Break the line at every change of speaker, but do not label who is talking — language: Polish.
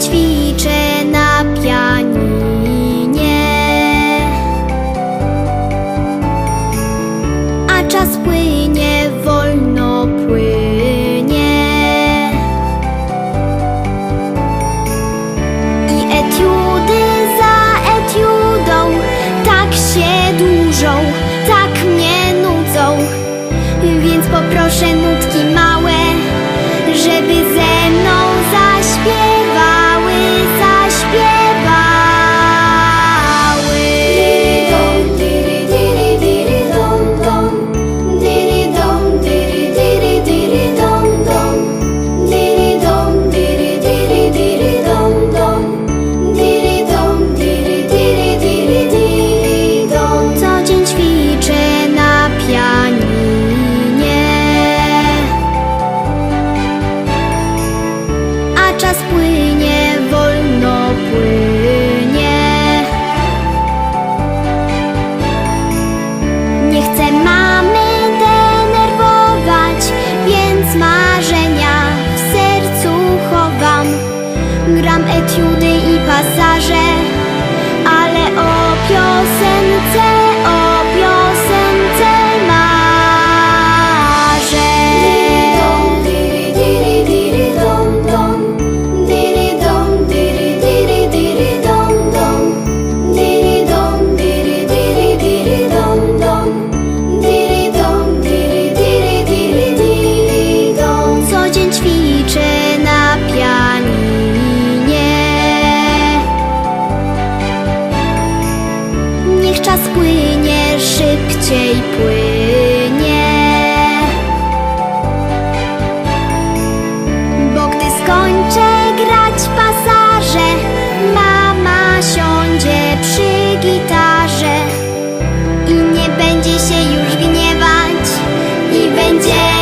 ćwiczę na pianinie. A czas płynie, wolno płynie. I etiudy za etiudą Tak się dłużą, tak mnie nudzą. Więc poproszę Czas płynie, wolno płynie. Nie chcę mamy denerwować, więc marzenia w sercu chowam. Gram etiudy i pasaże, ale o szybciej płynie. Bo gdy skończę grać pasaże Mama siądzie przy gitarze I nie będzie się już gniewać I będzie